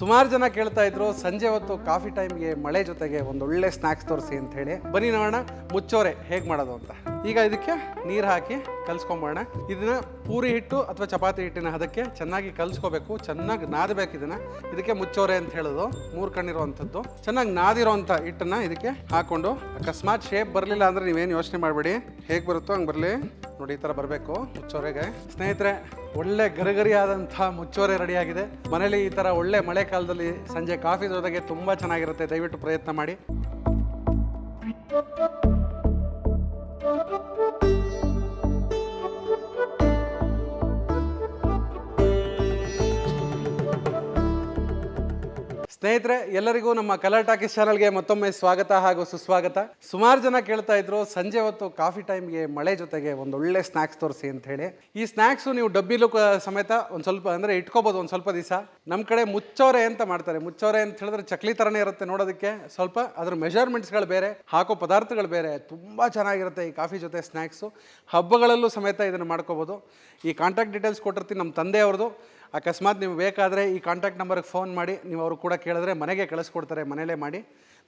ಸುಮಾರು ಜನ ಕೇಳ್ತಾ ಇದ್ರು, ಸಂಜೆ ಹೊತ್ತು ಕಾಫಿ ಟೈಮ್ಗೆ ಮಳೆ ಜೊತೆಗೆ ಒಂದು ಒಳ್ಳೆ ಸ್ನಾಕ್ಸ್ ತೋರಿಸಿ ಅಂತ ಹೇಳಿ. ಬನ್ನಿ ನೋಡೋಣ, ಮುಚ್ಚೋರೆ ಹೇಗೆ ಮಾಡೋದು ಅಂತ. ಈಗ ಇದಕ್ಕೆ ನೀರು ಹಾಕಿ ಕಲ್ಸ್ಕೊಂಬೋಣ ಇದನ್ನ ಪೂರಿ ಹಿಟ್ಟು ಅಥವಾ ಚಪಾತಿ ಹಿಟ್ಟಿನ ಅದಕ್ಕೆ ಚೆನ್ನಾಗಿ ಕಲ್ಸ್ಕೋಬೇಕು, ಚೆನ್ನಾಗಿ ನಾದಬೇಕು ಇದನ್ನ. ಇದಕ್ಕೆ ಮುಚ್ಚೋರೆ ಅಂತ ಹೇಳೋದು, ಮೂರು ಕಣ್ಣಿರುವಂಥದ್ದು. ಚೆನ್ನಾಗಿ ನಾದಿರೋವಂಥ ಹಿಟ್ಟನ್ನ ಇದಕ್ಕೆ ಹಾಕೊಂಡು, ಅಕಸ್ಮಾತ್ ಶೇಪ್ ಬರಲಿಲ್ಲ ಅಂದ್ರೆ ನೀವೇನು ಯೋಚನೆ ಮಾಡಬೇಡಿ. ಹೇಗೆ ಬರುತ್ತೋ ಹಂಗೆ ಬರಲಿ. ನೋಡಿ, ಈ ತರ ಬರಬೇಕು ಮುಚ್ಚೋರೆಗೆ. ಸ್ನೇಹಿತರೆ, ಒಳ್ಳೆ ಗರಿಗರಿಯಾದಂಥ ಮುಚ್ಚೋರೆ ರೆಡಿ ಆಗಿದೆ ಮನೇಲಿ ಈ ತರ ಒಳ್ಳೆ ಮಳೆ ಕಾಲದಲ್ಲಿ ಸಂಜೆ ಕಾಫಿ ಜೊತೆಗೆ ತುಂಬಾ ಚೆನ್ನಾಗಿರುತ್ತೆ. ದಯವಿಟ್ಟು ಪ್ರಯತ್ನ ಮಾಡಿ. ಸ್ನೇಹಿತರೆ, ಎಲ್ಲರಿಗೂ ನಮ್ಮ ಕಲರ್ ಟಾಕೀಸ್ ಚಾನಲ್ಗೆ ಮತ್ತೊಮ್ಮೆ ಸ್ವಾಗತ ಹಾಗೂ ಸುಸ್ವಾಗತ. ಸುಮಾರು ಜನ ಕೇಳ್ತಾ ಇದ್ರು, ಸಂಜೆ ಹೊತ್ತು ಕಾಫಿ ಟೈಮ್ಗೆ ಮಳೆ ಜೊತೆಗೆ ಒಂದು ಒಳ್ಳೆ ಸ್ನ್ಯಾಕ್ಸ್ ತೋರಿಸಿ ಅಂತ ಹೇಳಿ ಈ ಸ್ನ್ಯಾಕ್ಸು ನೀವು ಡಬ್ಬಿಲು ಸಮೇತ ಒಂದು ಸ್ವಲ್ಪ ಅಂದರೆ ಇಟ್ಕೋಬೋದು ಒಂದು ಸ್ವಲ್ಪ ದಿವಸ. ನಮ್ಮ ಕಡೆ ಮುಚ್ಚೋರೆ ಅಂತ ಮಾಡ್ತಾರೆ. ಮುಚ್ಚೋರೆ ಅಂತ ಹೇಳಿದ್ರೆ ಚಕ್ಲಿ ಥರನೇ ಇರುತ್ತೆ ನೋಡೋದಕ್ಕೆ. ಸ್ವಲ್ಪ ಅದ್ರ ಮೆಷರ್ಮೆಂಟ್ಸ್ಗಳು ಬೇರೆ, ಹಾಕೋ ಪದಾರ್ಥಗಳು ಬೇರೆ. ತುಂಬ ಚೆನ್ನಾಗಿರುತ್ತೆ ಈ ಕಾಫಿ ಜೊತೆ ಸ್ನ್ಯಾಕ್ಸು ಹಬ್ಬಗಳಲ್ಲೂ ಸಮೇತ ಇದನ್ನು ಮಾಡ್ಕೋಬೋದು. ಈ ಕಾಂಟ್ಯಾಕ್ಟ್ ಡೀಟೇಲ್ಸ್ ಕೊಟ್ಟಿರ್ತೀನಿ ನಮ್ಮ ತಂದೆಯವ್ರದ್ದು. ಅಕಸ್ಮಾತ್ ನೀವು ಬೇಕಾದರೆ ಈ ಕಾಂಟ್ಯಾಕ್ಟ್ ನಂಬರ್ಗೆ ಫೋನ್ ಮಾಡಿ, ನೀವು ಅವರು ಕೂಡ ಕೇಳಿದ್ರೆ ಮನೆಗೆ ಕಳಿಸ್ಕೊಡ್ತಾರೆ, ಮನೇಲೇ ಮಾಡಿ.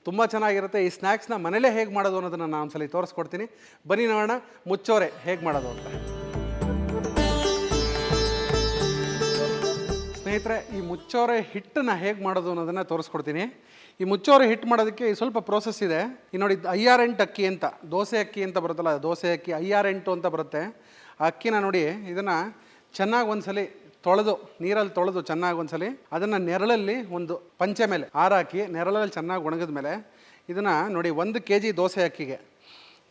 ತುಂಬ ಚೆನ್ನಾಗಿರುತ್ತೆ. ಈ ಸ್ನ್ಯಾಕ್ಸ್ನ ಮನೇಲೇ ಹೇಗೆ ಮಾಡೋದು ಅನ್ನೋದನ್ನು ನಾನು ಒಂದ್ಸಲಿ ತೋರಿಸ್ಕೊಡ್ತೀನಿ. ಬನ್ನಿ ನೋಡೋಣ, ಮುಚ್ಚೋರೆ, ಹೇಗೆ ಮಾಡೋದು ಅಂತ. ಸ್ನೇಹಿತರೆ, ಈ ಮುಚ್ಚೋರೆ ಹಿಟ್ಟನ್ನ ಹೇಗೆ ಮಾಡೋದು ಅನ್ನೋದನ್ನು ತೋರಿಸ್ಕೊಡ್ತೀನಿ. ಈ ಮುಚ್ಚೋರೆ ಹಿಟ್ಟು ಮಾಡೋದಕ್ಕೆ ಸ್ವಲ್ಪ ಪ್ರೋಸೆಸ್ ಇದೆ. ಈ ನೋಡಿ, ಐ ಆರ್ ಎಂಟು ಅಕ್ಕಿ ಅಂತ, ದೋಸೆ ಅಕ್ಕಿ ಅಂತ ಬರುತ್ತಲ್ಲ, ದೋಸೆ ಅಕ್ಕಿ ಐ ಆರ್ ಎಂಟು ಅಂತ ಬರುತ್ತೆ. ಆ ಅಕ್ಕಿನ ನೋಡಿ, ಇದನ್ನು ಚೆನ್ನಾಗಿ ಒಂದ್ಸಲಿ ತೊಳೆದು, ನೀರಲ್ಲಿ ತೊಳೆದು ಚೆನ್ನಾಗಿ ಒಂದ್ಸಲಿ, ಅದನ್ನು ನೆರಳಲ್ಲಿ ಒಂದು ಪಂಚೆ ಮೇಲೆ ಆರಾಕಿ ನೆರಳಲ್ಲಿ ಚೆನ್ನಾಗಿ ಒಣಗಿದ ಮೇಲೆ ಇದನ್ನು ನೋಡಿ ಒಂದು ಕೆ ಜಿ ದೋಸೆ ಅಕ್ಕಿಗೆ.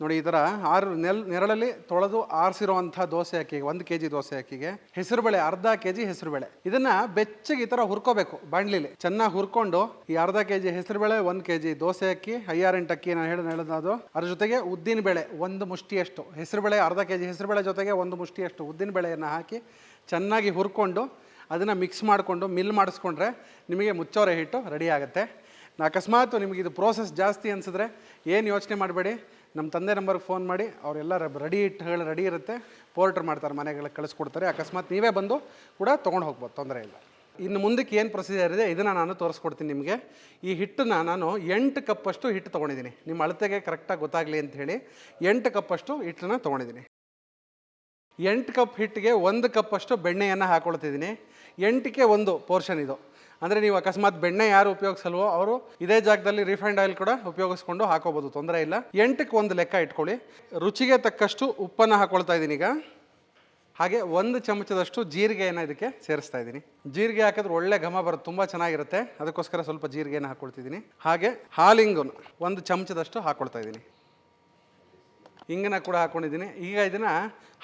ನೋಡಿ ಈ ಥರ ಆರು ನೆಲ್, ನೆರಳಲ್ಲಿ ತೊಳೆದು ಆರಿಸಿರುವಂಥ ದೋಸೆ ಅಕ್ಕಿಗೆ, ಒಂದು ಕೆ ಜಿ ದೋಸೆ ಅಕ್ಕಿಗೆ. ಹೆಸರುಬೇಳೆ, ಅರ್ಧ ಕೆ ಜಿ ಹೆಸರುಬೇಳೆ. ಇದನ್ನು ಬೆಚ್ಚಗೆ ಈ ಥರ ಹುರ್ಕೋಬೇಕು ಬಾಣ್ಲಿಲಿ. ಚೆನ್ನಾಗಿ ಹುರ್ಕೊಂಡು ಈ ಅರ್ಧ ಕೆ ಜಿ ಹೆಸರುಬೇಳೆ, ಒಂದು ಕೆ ಜಿ ದೋಸೆ ಅಕ್ಕಿ ಐಯಾರೆಂಟು ಅಕ್ಕಿ ನಾನು ಹೇಳಿದ ಹೇಳೋದು ಅದ್ರ ಜೊತೆಗೆ ಉದ್ದಿನ ಬೇಳೆ ಒಂದು ಮುಷ್ಟಿಯಷ್ಟು. ಹೆಸರುಬೇಳೆ, ಅರ್ಧ ಕೆ ಜಿ ಹೆಸರುಬೇಳೆ ಜೊತೆಗೆ ಒಂದು ಮುಷ್ಟಿಯಷ್ಟು ಉದ್ದಿನ ಬೇಳೆಯನ್ನು ಹಾಕಿ ಚೆನ್ನಾಗಿ ಹುರ್ಕೊಂಡು ಅದನ್ನು ಮಿಕ್ಸ್ ಮಾಡಿಕೊಂಡು ಮಿಲ್ ಮಾಡಿಸ್ಕೊಂಡ್ರೆ ನಿಮಗೆ ಮುಚ್ಚೋರೆ ಹಿಟ್ಟು ರೆಡಿ ಆಗುತ್ತೆ. ಅಕಸ್ಮಾತ್ ನಿಮಗೆ ಇದು ಪ್ರೋಸೆಸ್ ಜಾಸ್ತಿ ಅನಿಸಿದ್ರೆ ಏನು ಯೋಚನೆ ಮಾಡಬೇಡಿ. ನಮ್ಮ ತಂದೆ ನಂಬರ್ಗೆ ಫೋನ್ ಮಾಡಿ ಅವರೆಲ್ಲ ರೆಡಿ ಹಿಟ್ಟುಗಳು ರೆಡಿ ಇರುತ್ತೆ. ಪೋರ್ಟ್ರ್ ಮಾಡ್ತಾರೆ ಮನೆಗಳಿಗೆ ಕಳಿಸ್ಕೊಡ್ತಾರೆ. ಅಕಸ್ಮಾತ್ ನೀವೇ ಬಂದು ಕೂಡ ತೊಗೊಂಡು ಹೋಗ್ಬೋದು, ತೊಂದರೆ ಇಲ್ಲ. ಇನ್ನು ಮುಂದಕ್ಕೆ ಏನು ಪ್ರೊಸೀಜರ್ ಇದೆ, ಇದನ್ನು ನಾನು ತೋರಿಸ್ಕೊಡ್ತೀನಿ ನಿಮಗೆ. ಈ ಹಿಟ್ಟನ್ನ ನಾನು ಎಂಟು ಕಪ್ಪಷ್ಟು ಹಿಟ್ಟು ತೊಗೊಂಡಿದ್ದೀನಿ. ನಿಮ್ಮ ಅಳತೆಗೆ ಕರೆಕ್ಟಾಗಿ ಗೊತ್ತಾಗಲಿ ಅಂತ ಹೇಳಿ ಎಂಟು ಕಪ್ಪಷ್ಟು ಹಿಟ್ಟನ್ನ ತೊಗೊಂಡಿದ್ದೀನಿ. ಎಂಟು ಕಪ್ ಹಿಟ್ಟಿಗೆ ಒಂದು ಕಪ್ಪಷ್ಟು ಬೆಣ್ಣೆಯನ್ನು ಹಾಕೊಳ್ತಿದ್ದೀನಿ. ಎಂಟಕ್ಕೆ ಒಂದು ಪೋರ್ಷನ್ ಇದು. ಅಂದರೆ ನೀವು ಅಕಸ್ಮಾತ್ ಬೆಣ್ಣೆ ಯಾರು ಉಪಯೋಗಿಸಲ್ವೋ ಅವರು ಇದೇ ಜಾಗದಲ್ಲಿ ರಿಫೈಂಡ್ ಆಯಿಲ್ ಕೂಡ ಉಪಯೋಗಿಸ್ಕೊಂಡು ಹಾಕೋಬೋದು, ತೊಂದರೆ ಇಲ್ಲ. ಎಂಟಕ್ಕೆ ಒಂದು ಲೆಕ್ಕ ಇಟ್ಕೊಳ್ಳಿ. ರುಚಿಗೆ ತಕ್ಕಷ್ಟು ಉಪ್ಪನ್ನು ಹಾಕೊಳ್ತಾ ಇದ್ದೀನಿ ಈಗ. ಹಾಗೆ ಒಂದು ಚಮಚದಷ್ಟು ಜೀರಿಗೆಯನ್ನು ಇದಕ್ಕೆ ಸೇರಿಸ್ತಾ ಇದ್ದೀನಿ. ಜೀರಿಗೆ ಹಾಕಿದ್ರೆ ಒಳ್ಳೆ ಘಮ ಬರುತ್ತೆ, ತುಂಬ ಚೆನ್ನಾಗಿರುತ್ತೆ. ಅದಕ್ಕೋಸ್ಕರ ಸ್ವಲ್ಪ ಜೀರಿಗೆಯನ್ನು ಹಾಕೊಳ್ತಿದ್ದೀನಿ. ಹಾಗೆ ಹಾಲಿಂಗು ಒಂದು ಚಮಚದಷ್ಟು ಹಾಕ್ಕೊಳ್ತಾ ಇದ್ದೀನಿ. ಹಿಂಗನ್ನ ಕೂಡ ಹಾಕೊಂಡಿದ್ದೀನಿ. ಈಗ ಇದನ್ನು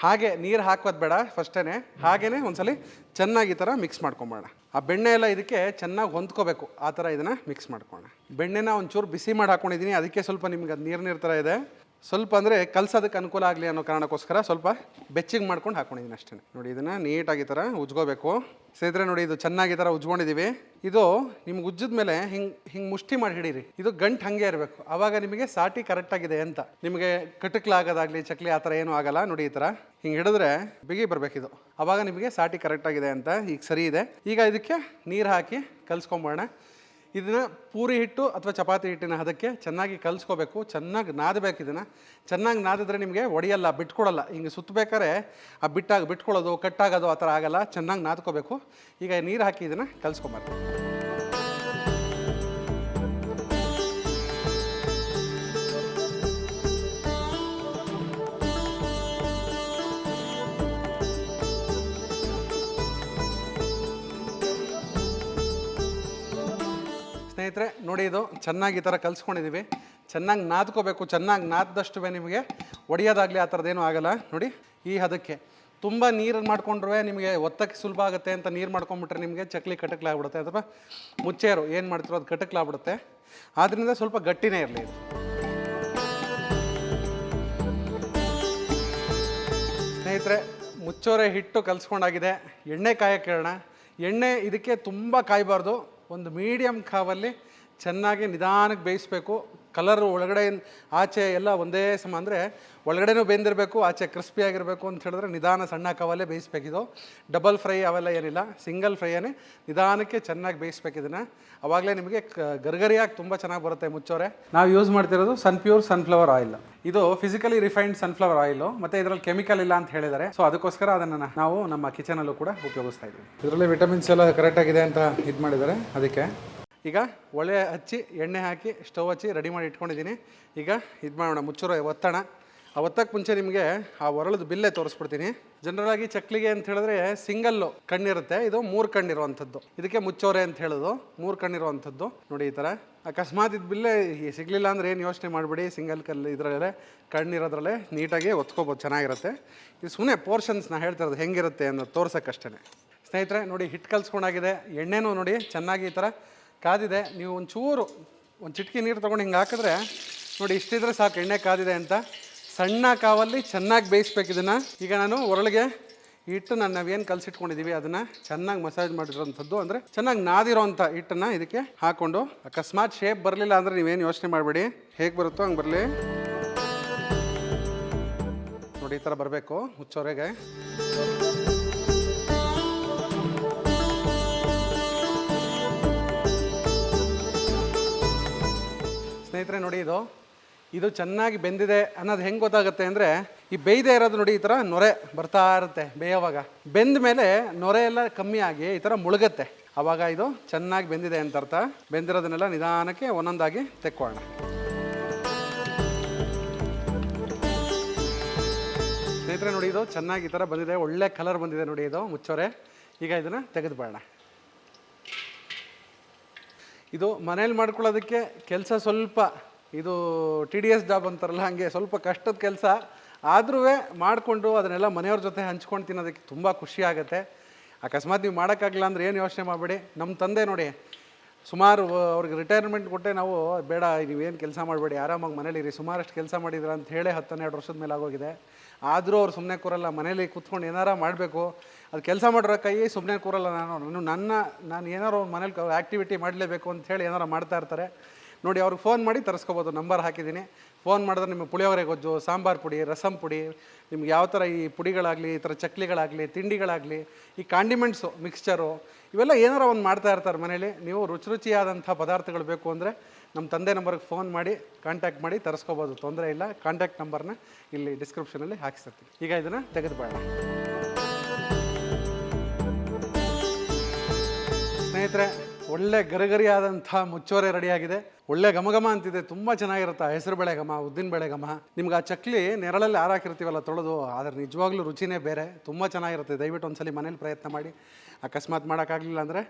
ಹಾಗೆ ನೀರು ಹಾಕೋದು ಬೇಡ ಫಸ್ಟೇ ಒಂದು ಒಂದ್ಸಲಿ ಚೆನ್ನಾಗಿ ಈ ಥರ ಮಿಕ್ಸ್ ಮಾಡ್ಕೊಂಬೋಣ ಆ ಬೆಣ್ಣೆ ಎಲ್ಲ ಇದಕ್ಕೆ ಚೆನ್ನಾಗಿ ಹೊಂದ್ಕೋಬೇಕು. ಆ ಥರ ಇದನ್ನು ಮಿಕ್ಸ್ ಮಾಡ್ಕೊಳ್ಳೋಣ. ಬೆಣ್ಣೆನ ಒಂಚೂರು ಬಿಸಿ ಮಾಡಿ ಹಾಕ್ಕೊಂಡಿದ್ದೀನಿ ಅದಕ್ಕೆ ಸ್ವಲ್ಪ ನಿಮ್ಗೆ ಅದು ನೀರು ನೀರು ಥರ ಇದೆ. ಸ್ವಲ್ಪ ಅಂದರೆ ಕಲ್ಸೋದಕ್ಕೆ ಅನುಕೂಲ ಆಗಲಿ ಅನ್ನೋ ಕಾರಣಕ್ಕೋಸ್ಕರ ಸ್ವಲ್ಪ ಬೆಚ್ಚಿಗೆ ಮಾಡ್ಕೊಂಡು ಹಾಕೊಂಡಿದ್ದೀನಿ ಅಷ್ಟೇ. ನೋಡಿ, ಇದನ್ನು ನೀಟಾಗಿ ಥರ ಉಜ್ಕೋಬೇಕು. ಸೇದ್ರೆ ನೋಡಿ, ಇದು ಚೆನ್ನಾಗಿ ಥರ ಉಜ್ಕೊಂಡಿದ್ದೀವಿ. ಇದು ನಿಮ್ಗೆ ಉಜ್ಜಿದ ಮೇಲೆ ಹಿಂಗೆ ಹಿಂಗೆ ಮುಷ್ಟಿ ಮಾಡಿ ಹಿಡೀರಿ. ಇದು ಗಂಟು ಹಾಗೆ ಇರಬೇಕು. ಆವಾಗ ನಿಮಗೆ ಸಾಟಿ ಕರೆಕ್ಟಾಗಿದೆ ಅಂತ. ನಿಮಗೆ ಕಟಕ್ಲಾಗೋದಾಗಲಿ, ಚಕ್ಲಿ ಆ ಥರ ಏನೂ ಆಗಲ್ಲ. ನೋಡಿ, ಈ ಥರ ಹಿಂಗೆ ಹಿಡಿದ್ರೆ ಬಿಗಿ ಇದು ಆವಾಗ ನಿಮಗೆ ಸಾಟಿ ಕರೆಕ್ಟಾಗಿದೆ ಅಂತ ಈಗ ಸರಿ ಇದೆ. ಈಗ ಇದಕ್ಕೆ ನೀರು ಹಾಕಿ ಕಲಿಸ್ಕೊಂಬೋಣ ಇದನ್ನ ಪೂರಿ ಹಿಟ್ಟು ಅಥವಾ ಚಪಾತಿ ಹಿಟ್ಟಿನ ಹದಕ್ಕೆ ಚೆನ್ನಾಗಿ ಕಲಿಸ್ಕೋಬೇಕು. ಚೆನ್ನಾಗಿ ನಾದಬೇಕು ಇದನ್ನು. ಚೆನ್ನಾಗಿ ನಾದಿದ್ರೆ ನಿಮಗೆ ಒಡೆಯಲ್ಲ, ಬಿಟ್ಕೊಡಲ್ಲ. ಹಿಂಗೆ ಸುತ್ತಬೇಕಾದ್ರೆ ಆ ಬಿಟ್ಟಾಗ ಬಿಟ್ಕೊಳ್ಳೋದು, ಕಟ್ಟಾಗೋದು ಆ ಥರ ಆಗಲ್ಲ. ಚೆನ್ನಾಗಿ ನಾದ್ಕೋಬೇಕು. ಈಗ ನೀರು ಹಾಕಿ ಇದನ್ನು ಕಲಿಸ್ಕೊಂಬಾರ್ದು ಸ್ನೇಹಿತರೆ, ನೋಡಿ ಇದು ಚೆನ್ನಾಗಿ ಈ ಥರ ಕಲಿಸ್ಕೊಂಡಿದ್ದೀವಿ. ಚೆನ್ನಾಗಿ ನಾದ್ಕೋಬೇಕು, ಚೆನ್ನಾಗಿ ನಾದ್ದಷ್ಟು ನಿಮಗೆ ಒಡೆಯೋದಾಗಲಿ ಆ ಥರದ್ದೇನೂ ಆಗಲ್ಲ. ನೋಡಿ, ಈ ಹದಕ್ಕೆ. ತುಂಬ ನೀರನ್ನು ಮಾಡ್ಕೊಂಡ್ರೆ ನಿಮಗೆ ಒತ್ತಕ್ಕೆ ಸುಲಭ ಆಗುತ್ತೆ ಅಂತ ನೀರು ಮಾಡ್ಕೊಂಡ್ಬಿಟ್ರೆ ನಿಮಗೆ ಚಕ್ಲಿ ಕಟಕ್ಲಾಗ್ಬಿಡುತ್ತೆ ಅಥವಾ ಮುಚ್ಚೇರು ಏನು ಮಾಡ್ತಿರೋ ಅದು ಕಟಕ್ಲಾಗ್ಬಿಡುತ್ತೆ. ಆದ್ದರಿಂದ ಸ್ವಲ್ಪ ಗಟ್ಟಿನೇ ಇರಲಿ ಇದು. ಸ್ನೇಹಿತರೆ, ಮುಚ್ಚೋರೆ ಹಿಟ್ಟು ಕಲಿಸ್ಕೊಂಡಾಗಿದೆ. ಎಣ್ಣೆ ಕಾಯಕ್ಕೆ ಎಣ್ಣೆ ಇದಕ್ಕೆ ತುಂಬ ಕಾಯಬಾರ್ದು. ಒಂದು ಮೀಡಿಯಮ್ ಕಾವಲ್ಲಿ ಚೆನ್ನಾಗಿ ನಿಧಾನಕ್ಕೆ ಬೇಯಿಸ್ಬೇಕು. ಕಲರ್ ಒಳಗಡೆ ಆಚೆ ಎಲ್ಲ ಒಂದೇ ಸಮ, ಅಂದರೆ ಒಳಗಡೆನೂ ಬೆಂದಿರಬೇಕು ಆಚೆ ಕ್ರಿಸ್ಪಿಯಾಗಿರಬೇಕು ಅಂತ ಹೇಳಿದ್ರೆ ನಿಧಾನ ಸಣ್ಣ ಕವಲ್ಲೇ ಬೇಯಿಸ್ಬೇಕಿದು. ಡಬಲ್ ಫ್ರೈ ಅವೆಲ್ಲ ಏನಿಲ್ಲ ಸಿಂಗಲ್ ಫ್ರೈಯೇ ನಿಧಾನಕ್ಕೆ ಚೆನ್ನಾಗಿ ಬೇಯಿಸ್ಬೇಕಿದನ್ನು ಅವಾಗಲೇ ನಿಮಗೆ ಗರ್ಗರಿಯಾಗಿ ತುಂಬ ಚೆನ್ನಾಗಿ ಬರುತ್ತೆ ಮುಚ್ಚೋರೆ. ನಾವು ಯೂಸ್ ಮಾಡ್ತಿರೋದು ಸನ್ ಪ್ಯೂರ್ ಸನ್ಫ್ಲವರ್ ಆಯಿಲ್ ಇದು ಫಿಸಿಕಲಿ ರಿಫೈನ್ಡ್ ಸನ್ಫ್ಲವರ್ ಆಯಿಲ್ ಮತ್ತೆ ಇದರಲ್ಲಿ ಕೆಮಿಕಲ್ ಇಲ್ಲ ಅಂತ ಹೇಳಿದ್ದಾರೆ. ಸೊ ಅದಕ್ಕೋಸ್ಕರ ಅದನ್ನು ನಾವು ನಮ್ಮ ಕಿಚನಲ್ಲೂ ಕೂಡ ಉಪಯೋಗಿಸ್ತಾ ಇದ್ದೀವಿ. ಇದರಲ್ಲಿ ವಿಟಮಿನ್ಸ್ ಎಲ್ಲ ಕರೆಕ್ಟಾಗಿದೆ ಅಂತ ಇದು ಮಾಡಿದ್ದಾರೆ, ಅದಕ್ಕೆ ಈಗ ಒಲೆ ಹಚ್ಚಿ, ಎಣ್ಣೆ ಹಾಕಿ, ಸ್ಟವ್ ಹಚ್ಚಿ ರೆಡಿ ಮಾಡಿ ಇಟ್ಕೊಂಡಿದ್ದೀನಿ. ಈಗ ಇದು ಮಾಡೋಣ, ಮುಚ್ಚೂರ ಒತ್ತಣ. ಆ ಒತ್ತಕ್ಕೆ ಮುಂಚೆ ನಿಮಗೆ ಆ ಒರಳದ ಬಿಲ್ಲೆ ತೋರಿಸ್ಬಿಡ್ತೀನಿ. ಜನರಲ್ ಆಗಿ ಚಕ್ಲಿಗೆ ಅಂತ ಹೇಳಿದ್ರೆ ಸಿಂಗಲ್ಲು ಕಣ್ಣಿರುತ್ತೆ. ಇದು ಮೂರು ಕಣ್ಣಿರುವಂಥದ್ದು. ಇದಕ್ಕೆ ಮುಚ್ಚೋರೆ ಅಂತ ಹೇಳೋದು. ಮೂರು ಕಣ್ಣಿರುವಂಥದ್ದು. ನೋಡಿ ಈ ಥರ. ಅಕಸ್ಮಾತ್ ಇದು ಬಿಲ್ಲೆ ಸಿಗಲಿಲ್ಲ ಅಂದ್ರೆ ಏನು ಯೋಚನೆ ಮಾಡಿಬಿಡಿ. ಸಿಂಗಲ್ ಕಲ್ಲು ಇದರಲ್ಲೇ, ಕಣ್ಣಿರೋದ್ರಲ್ಲೇ ನೀಟಾಗಿ ಒತ್ಕೋಬೋದು, ಚೆನ್ನಾಗಿರುತ್ತೆ. ಇದು ಸುಮ್ಮನೆ ಪೋರ್ಷನ್ಸ್ನ ಹೇಳ್ತಾ ಇರೋದು ಹೆಂಗಿರುತ್ತೆ ಅನ್ನೋದು ತೋರ್ಸೋಕ್ಕಷ್ಟೇ ಸ್ನೇಹಿತರೆ, ನೋಡಿ ಹಿಟ್ಟು ಕಲ್ಸ್ಕೊಂಡಾಗಿದೆ. ಎಣ್ಣೆನೂ ನೋಡಿ ಚೆನ್ನಾಗಿ ಈ ಥರ ಕಾದಿದೆ. ನೀವು ಒಂಚೂರು ಒಂದು ಚಿಟಕಿ ನೀರು ತೊಗೊಂಡು ಹಿಂಗೆ ಹಾಕಿದ್ರೆ, ನೋಡಿ ಇಷ್ಟಿದ್ರೆ ಸಾಕು, ಎಣ್ಣೆ ಕಾದಿದೆ ಅಂತ. ಸಣ್ಣ ಕಾವಲ್ಲಿ ಚೆನ್ನಾಗಿ ಬೇಯಿಸ್ಬೇಕು ಇದನ್ನು. ಈಗ ನಾನು ಒರಳಿಗೆ ಹಿಟ್ಟು ನಾನು ನಾವೇನು ಕಲಸಿಟ್ಕೊಂಡಿದ್ದೀವಿ ಅದನ್ನು ಚೆನ್ನಾಗಿ ಮಸಾಜ್ ಮಾಡಿರೋಂಥದ್ದು. ಅಂದರೆ ಚೆನ್ನಾಗಿ ನಾದಿರೋಂಥ ಹಿಟ್ಟನ್ನು ಇದಕ್ಕೆ ಹಾಕ್ಕೊಂಡು ಅಕಸ್ಮಾತ್ ಶೇಪ್ ಬರಲಿಲ್ಲ ಅಂದರೆ ನೀವೇನು ಯೋಚನೆ ಮಾಡಬೇಡಿ. ಹೇಗೆ ಬರುತ್ತೋ ಹಂಗೆ ಬರಲಿ. ನೋಡಿ ಈ ಥರ ಬರಬೇಕು ಹುಚ್ಚೋರೆಗೆ ಸ್ನೇಹಿತರೆ ನೋಡಿ ಇದು. ಇದು ಚೆನ್ನಾಗಿ ಬೆಂದಿದೆ ಅನ್ನೋದು ಹೆಂಗೆ ಗೊತ್ತಾಗುತ್ತೆ ಅಂದರೆ, ಈ ಬೇಯ್ದೇ ಇರೋದು ನೋಡಿ ಈ ಥರ ನೊರೆ ಬರ್ತಾ ಇರುತ್ತೆ ಬೇಯೋವಾಗ. ಬೆಂದ ಮೇಲೆ ನೊರೆ ಎಲ್ಲ ಕಮ್ಮಿ ಆಗಿ ಈ ಥರ ಮುಳುಗತ್ತೆ. ಆವಾಗ ಇದು ಚೆನ್ನಾಗಿ ಬೆಂದಿದೆ ಅಂತ ಅರ್ಥ. ಬೆಂದಿರೋದನ್ನೆಲ್ಲ ನಿಧಾನಕ್ಕೆ ಒಂದೊಂದಾಗಿ ತೆಕ್ಕೊಳ್ಳೋಣ. ಸ್ನೇಹಿತರೆ ನೋಡಿ ಇದು ಚೆನ್ನಾಗಿ ಈ ಥರ ಬಂದಿದೆ. ಒಳ್ಳೆ ಕಲರ್ ಬಂದಿದೆ ನೋಡಿ ಇದು ಮುಚ್ಚೋರೆ. ಈಗ ಇದನ್ನು ತೆಗೆದುಬೇಡ ಇದು ಮನೇಲಿ ಮಾಡ್ಕೊಳ್ಳೋದಕ್ಕೆ ಕೆಲಸ ಸ್ವಲ್ಪ, ಇದು ಟಿ ಡಿ ಎಸ್ ಜಾಬ್ ಅಂತಾರಲ್ಲ, ಹಾಗೆ ಸ್ವಲ್ಪ ಕಷ್ಟದ ಕೆಲಸ. ಆದ್ರೂ ಮಾಡಿಕೊಂಡು ಅದನ್ನೆಲ್ಲ ಮನೆಯವ್ರ ಜೊತೆ ಹಂಚ್ಕೊಂಡು ತಿನ್ನೋದಕ್ಕೆ ತುಂಬ ಖುಷಿ ಆಗುತ್ತೆ. ಅಕಸ್ಮಾತ್ ನೀವು ಮಾಡೋಕ್ಕಾಗಲ್ಲ ಅಂದ್ರೆ ಏನು ಯೋಚನೆ ಮಾಡಬೇಡಿ? ನಮ್ಮ ತಂದೆ ನೋಡಿ ಸುಮಾರು ಅವ್ರಿಗೆ ರಿಟೈರ್ಮೆಂಟ್ ಕೊಟ್ಟೆ ನಾವು, ಬೇಡ, ನೀವೇನು ಕೆಲಸ ಮಾಡಬೇಡಿ, ಆರಾಮಾಗಿ ಮನೇಲಿರಿ, ಸುಮಾರಷ್ಟು ಕೆಲಸ ಮಾಡಿದ್ರ ಅಂತ ಹೇಳಿ ಹತ್ತನ್ನೆರಡು ವರ್ಷದ ಮೇಲೆ ಆಗೋಗಿದೆ. ಆದರೂ ಅವ್ರು ಸುಮ್ಮನೆ ಕೂರಲ್ಲ, ಮನೇಲಿ ಕೂತ್ಕೊಂಡು ಏನಾರ ಮಾಡಬೇಕು. ಅದು ಕೆಲಸ ಮಾಡಿರೋ ಕೈ ಸುಮ್ಮನೆ ಕೂರಲ್ಲ ನಾನು. ನಾನು ನನ್ನ, ನಾನು ಏನಾರು ಮನೇಲಿ ಆ್ಯಕ್ಟಿವಿಟಿ ಮಾಡಲೇಬೇಕು ಅಂತ ಹೇಳಿ ಏನಾರು ಮಾಡ್ತಾ ಇರ್ತಾರೆ. ನೋಡಿ, ಅವ್ರಿಗೆ ಫೋನ್ ಮಾಡಿ ತರಿಸ್ಕೋಬೋದು, ನಂಬರ್ ಹಾಕಿದ್ದೀನಿ. ಫೋನ್ ಮಾಡಿದ್ರೆ ನಿಮಗೆ ಪುಳಿಯೋಗರೆ, ಗೊಜ್ಜು, ಸಾಂಬಾರು ಪುಡಿ, ರಸಂ ಪುಡಿ, ನಿಮ್ಗೆ ಯಾವ ಥರ ಈ ಪುಡಿಗಳಾಗಲಿ, ಈ ಥರ ಚಕ್ಲಿಗಳಾಗಲಿ, ತಿಂಡಿಗಳಾಗಲಿ, ಈ ಕಾಂಡಿಮೆಂಟ್ಸು ಮಿಕ್ಸ್ಚರು ಇವೆಲ್ಲ ಏನಾರ ಒಂದು ಮಾಡ್ತಾ ಇರ್ತಾರೆ ಮನೇಲಿ ನೀವು ರುಚಿ ರುಚಿಯಾದಂಥ ಪದಾರ್ಥಗಳು ಬೇಕು ಅಂದರೆ ನಮ್ಮ ತಂದೆ ನಂಬರ್ಗೆ ಫೋನ್ ಮಾಡಿ ಕಾಂಟ್ಯಾಕ್ಟ್ ಮಾಡಿ ತರಿಸ್ಕೋಬೋದು. ತೊಂದರೆ ಇಲ್ಲ. ಕಾಂಟ್ಯಾಕ್ಟ್ ನಂಬರ್ನ ಇಲ್ಲಿ ಡಿಸ್ಕ್ರಿಪ್ಷನಲ್ಲಿ ಹಾಕಿಸಿರ್ತೀನಿ ಈಗ ಇದನ್ನು ತೆಗೆದುಬೇಡ ಸ್ನೇಹಿತರೆ ಒಳ್ಳೆ ಗರಿಗರಿಯಾದಂಥ ಮುಚ್ಚೋರೆ ರೆಡಿಯಾಗಿದೆ. ಒಳ್ಳೆ ಘಮಘಮ ಅಂತಿದೆ. ತುಂಬ ಚೆನ್ನಾಗಿರುತ್ತೆ. ಹೆಸರು ಬೆಳೆ ಘಮ, ಉದ್ದಿನ ಬೆಳೆ ಘಮ. ನಿಮ್ಗೆ ಆ ಚಕ್ಲಿ ನೆರಳಲ್ಲಿ ಹಾರಾಕಿರ್ತೀವಲ್ಲ ತೊಳೆದು, ಆದರೆ ನಿಜವಾಗ್ಲೂ ರುಚಿನೇ ಬೇರೆ. ತುಂಬ ಚೆನ್ನಾಗಿರುತ್ತೆ. ದಯವಿಟ್ಟು ಒಂದ್ಸಲಿ ಮನೇಲಿ ಪ್ರಯತ್ನ ಮಾಡಿ. ಅಕಸ್ಮಾತ್ ಮಾಡೋಕ್ಕಾಗಲಿಲ್ಲ ಅಂದರೆ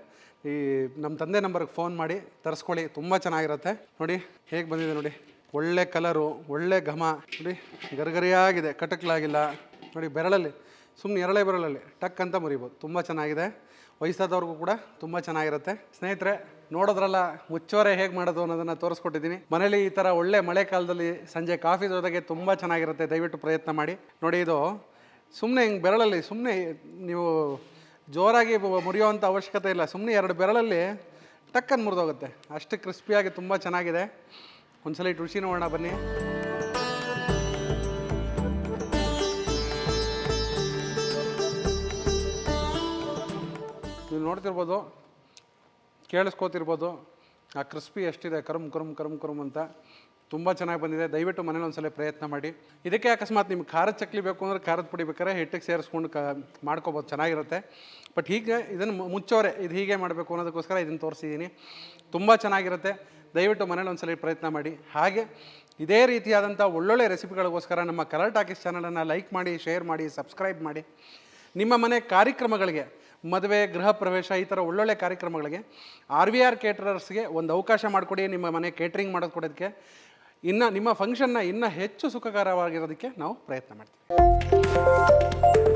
ಈ ನಮ್ಮ ತಂದೆ ನಂಬರ್ಗೆ ಫೋನ್ ಮಾಡಿ, ತರಿಸ್ಕೊಳ್ಳಿ. ತುಂಬ ಚೆನ್ನಾಗಿರುತ್ತೆ. ನೋಡಿ, ಹೇಗೆ ಬಂದಿದೆ ನೋಡಿ. ಒಳ್ಳೆ ಕಲರು, ಒಳ್ಳೆ ಘಮ. ನೋಡಿ, ಗರಿಗರಿಯಾಗಿದೆ. ಕಟಕ್ಲಾಗಿಲ್ಲ. ನೋಡಿ, ಬೆರಳಲ್ಲಿ ಸುಮ್ಮನೆ ಎರಳೆ ಬೆರಳಲ್ಲಿ, ಟಕ್ ಅಂತ ಮುರಿಬೋದು. ತುಂಬ ಚೆನ್ನಾಗಿದೆ. ವಯಸ್ಸಾದವ್ರಿಗೂ ಕೂಡ ತುಂಬ ಚೆನ್ನಾಗಿರುತ್ತೆ. ಸ್ನೇಹಿತರೆ, ನೋಡೋದ್ರಲ್ಲ ಮುಚ್ಚೋರೆ ಹೇಗೆ ಮಾಡೋದು ಅನ್ನೋದನ್ನು ತೋರಿಸ್ಕೊಟ್ಟಿದ್ದೀನಿ ಮನೇಲಿ ಈ ಥರ ಒಳ್ಳೆ ಮಳೆ ಕಾಲದಲ್ಲಿ ಸಂಜೆ ಕಾಫಿ ಜೊತೆಗೆ ತುಂಬ ಚೆನ್ನಾಗಿರುತ್ತೆ. ದಯವಿಟ್ಟು ಪ್ರಯತ್ನ ಮಾಡಿ. ನೋಡಿ ಇದು ಸುಮ್ಮನೆ ಹಿಂಗೆ ಬೆರಳಲ್ಲಿ ಸುಮ್ಮನೆ ನೀವು ಜೋರಾಗಿ ಮುರಿಯುವಂಥ ಅವಶ್ಯಕತೆ ಇಲ್ಲ. ಸುಮ್ಮನೆ ಎರಡು ಬೆರಳಲ್ಲಿ ಟಕ್ಕನ್ ಮುರಿದೋಗುತ್ತೆ. ಅಷ್ಟು ಕ್ರಿಸ್ಪಿಯಾಗಿ ತುಂಬ ಚೆನ್ನಾಗಿದೆ. ಒಂದ್ಸಲ ಇಟ್ಟು ರುಚಿ ನೋಡೋಣ ಬನ್ನಿ. ನೋಡ್ತಿರ್ಬೋದು, ಕೇಳಿಸ್ಕೋತಿರ್ಬೋದು, ಆ ಕ್ರಿಸ್ಪಿ ಎಷ್ಟಿದೆ, ಕರುಮ್ ಕರುಮ್ ಕರುಮ್ ಕರುಮ್ ಅಂತ ತುಂಬ ಚೆನ್ನಾಗಿ ಬಂದಿದೆ. ದಯವಿಟ್ಟು ಮನೇಲಿ ಒಂದ್ಸಲ ಪ್ರಯತ್ನ ಮಾಡಿ. ಇದಕ್ಕೆ ಅಕಸ್ಮಾತ್ ನಿಮ್ಗೆ ಖಾರದ ಚಕ್ಲಿ ಬೇಕು ಅಂದರೆ ಖಾರದ ಪುಡಿ ಬೇಕಾದ್ರೆ ಹಿಟ್ಟಿಗೆ ಸೇರಿಸ್ಕೊಂಡು ಕ, ಮಾಡ್ಕೋಬೋದು. ಚೆನ್ನಾಗಿರುತ್ತೆ. ಬಟ್ ಹೀಗೆ, ಇದನ್ನು ಮುಚ್ಚೋರೆ. ಇದು ಹೀಗೆ ಮಾಡಬೇಕು ಅನ್ನೋದಕ್ಕೋಸ್ಕರ ಇದನ್ನು ತೋರಿಸಿದ್ದೀನಿ. ತುಂಬ ಚೆನ್ನಾಗಿರುತ್ತೆ. ದಯವಿಟ್ಟು ಮನೇಲಿ ಒಂದ್ಸಲ ಪ್ರಯತ್ನ ಮಾಡಿ. ಹಾಗೆ ಇದೇ ರೀತಿಯಾದಂಥ ಒಳ್ಳೊಳ್ಳೆ ರೆಸಿಪಿಗಳಿಗೋಸ್ಕರ ನಮ್ಮ ಕಲರ್ ಟಾಕೀಸ್ ಚಾನಲನ್ನು ಲೈಕ್ ಮಾಡಿ, ಶೇರ್ ಮಾಡಿ, ಸಬ್ಸ್ಕ್ರೈಬ್ ಮಾಡಿ. ನಿಮ್ಮ ಮನೆ ಕಾರ್ಯಕ್ರಮಗಳಿಗೆ ಮದುವೆ, ಗೃಹ ಪ್ರವೇಶ ಈ ಥರ ಒಳ್ಳೊಳ್ಳೆ ಕಾರ್ಯಕ್ರಮಗಳಿಗೆ ಆರ್ ವಿ ಆರ್ ಕೇಟ್ರರ್ಸ್ಗೆ ಒಂದು ಅವಕಾಶ ಮಾಡಿಕೊಡಿ, ನಿಮ್ಮ ಮನೆ ಕೇಟ್ರಿಂಗ್ ಮಾಡೋದು ಕೊಡೋದಕ್ಕೆ. ಇನ್ನು ನಿಮ್ಮ ಫಂಕ್ಷನ್ನ ಇನ್ನೂ ಹೆಚ್ಚು ಸುಖಕರವಾಗಿರೋದಕ್ಕೆ ನಾವು ಪ್ರಯತ್ನ ಮಾಡ್ತೀವಿ.